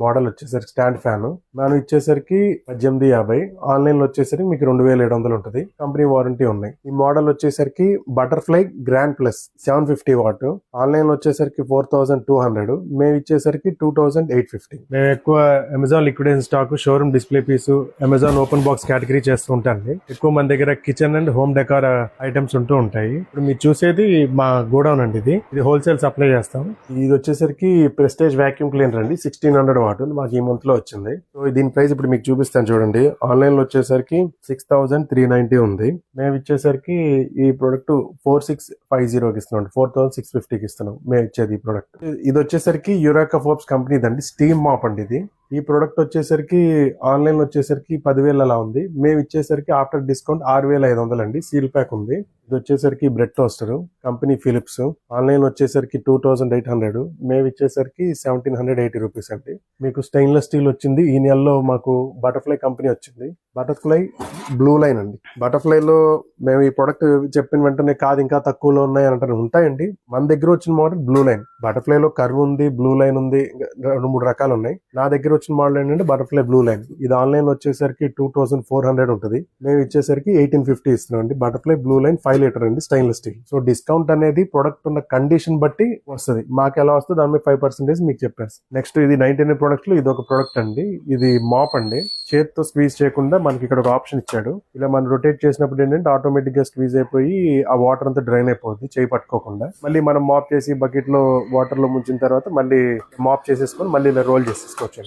Model వచ్చేసరికి stand fan. మనం ఇచ్చేసరికి పద్దెనిమిది యాభై. ఆన్లైన్లో వచ్చేసరికి మీకు రెండు వేల ఏడు వందలు ఉంటుంది. కంపెనీ వారంటీ ఉన్నాయి. ఈ మోడల్ వచ్చేసరికి Butterfly grand plus seven fifty watt. ఆన్లైన్లో వచ్చేసరికి ఫోర్ థౌసండ్ టూ హండ్రెడ్. మేము ఇచ్చేసరికి టూ థౌసండ్ ఎయిట్ ఫిఫ్టీ. మేము ఎక్కువ Amazon liquidation stock showroom display piece Amazon open box category చేస్తూ ఉంటాండి. ఎక్కువ మన దగ్గర kitchen and home decor items ఉంటూ ఉంటాయి. ఇప్పుడు మీరు చూసేది మా గోడౌన్ అండి ఇది. ఇది హోల్సేల్ సప్లై చేస్తాం. ఇది వచ్చేసరికి ప్రెస్టేజ్ వాక్యూమ్ క్లీనర్ అండి. సిక్స్టీన్ హండ్రెడ్ అనమాట మాకు ఈ మంత్లో వచ్చింది. సో దీని ప్రైస్ ఇప్పుడు మీకు చూపిస్తాను చూడండి. ఆన్లైన్లో వచ్చేసరికి సిక్స్ థౌసండ్ త్రీ నైన్టీ ఉంది. మేము ఇచ్చేసరికి ఈ ప్రొడక్ట్ ఫోర్ సిక్స్ ఫైవ్ జీరోకి ఇస్తున్నాం ఫోర్ థౌసండ్ సిక్స్ ఫిఫ్టీకి ఇస్తున్నాం. మేము ఇచ్చేది ఈ ప్రొడక్ట్ ఇది వచ్చేసరికి యురాకా ఫోర్బ్స్ కంపెనీ అండి స్టీమ్ మాప్ అండి ఇది. ఈ ప్రోడక్ట్ వచ్చేసరికి ఆన్లైన్ వచ్చేసరికి పదివేలు అలా ఉంది. మేము ఇచ్చేసరికి ఆఫ్టర్ డిస్కౌంట్ ఆరు వేల ఐదు వందలు అండి. సీల్ ప్యాక్ ఉంది. ఇది వచ్చేసరికి bread toaster company Philips online వచ్చేసరికి టూ థౌసండ్ ఎయిట్ హండ్రెడ్ మేము ఇచ్చేసరికి సెవెంటీన్ హండ్రెడ్ ఎయిటీ రూపీస్ అండి. మీకు స్టెయిన్లెస్ స్టీల్ వచ్చింది. ఈ నెలలో మాకు బటర్ఫ్లై కంపెనీ వచ్చింది. బటర్ఫ్లై బ్లూ లైన్ అండి. బటర్ఫ్లైలో మేము ఈ ప్రోడక్ట్ చెప్పిన వెంటనే కాదు ఇంకా తక్కువలో ఉన్నాయి అంటే ఉంటాయండి. మన దగ్గర వచ్చిన మోడల్ బ్లూ లైన్ బటర్ఫ్లైలో కర్వ్ ఉంది బ్లూ లైన్ ఉంది రెండు మూడు రకాలు ఉన్నాయి. నా దగ్గర వచ్చిన మోడల్ ఏంటంటే బటర్ఫ్లై బ్లూ లైన్ ఇది ఆన్లైన్ వచ్చేసరికి టూ థౌసండ్ ఫోర్ హండ్రెడ్ ఉంటుంది. మేము ఇచ్చేసరికి ఎయిటీన్ ఫిఫ్టీ ఇస్తున్నాం అండి. Butterfly blue line five litre అండి స్టైన్లెస్ స్టీల్ సో డిస్కౌంట్ అనేది ప్రొడక్ట్ ఉన్న కండిషన్ బట్టి వస్తుంది. మాకు ఎలా వస్తుంది దాని మీద ఫైవ్ పర్సెంటేజ్ మీకు చెప్పారు. నెక్స్ట్ ఇది నైన్టీ నైన్ ప్రొడక్ట్స్లో ఇది ఒక ప్రొడక్ట్ అండి. ఇది మాప్ అండి. చేతితో స్క్వీజ్ చేయకుండా మనకి ఇక్కడ ఒక ఆప్షన్ ఇచ్చాడు. ఇలా మనం రొటేట్ చేసినప్పుడు ఏంటంటే ఆటోమేటిక్గా స్క్వీజ్ అయిపోయి ఆ వాటర్ అంతా డ్రైన్ అయిపోద్ది చేయి పట్టుకోకుండా. మళ్ళీ మనం మాప్ చేసి బకెట్లో వాటర్లో ముంచిన తర్వాత మళ్ళీ మాప్ చేసేసుకొని మళ్ళీ ఇలా రోల్ చేసేసుకోవచ్చు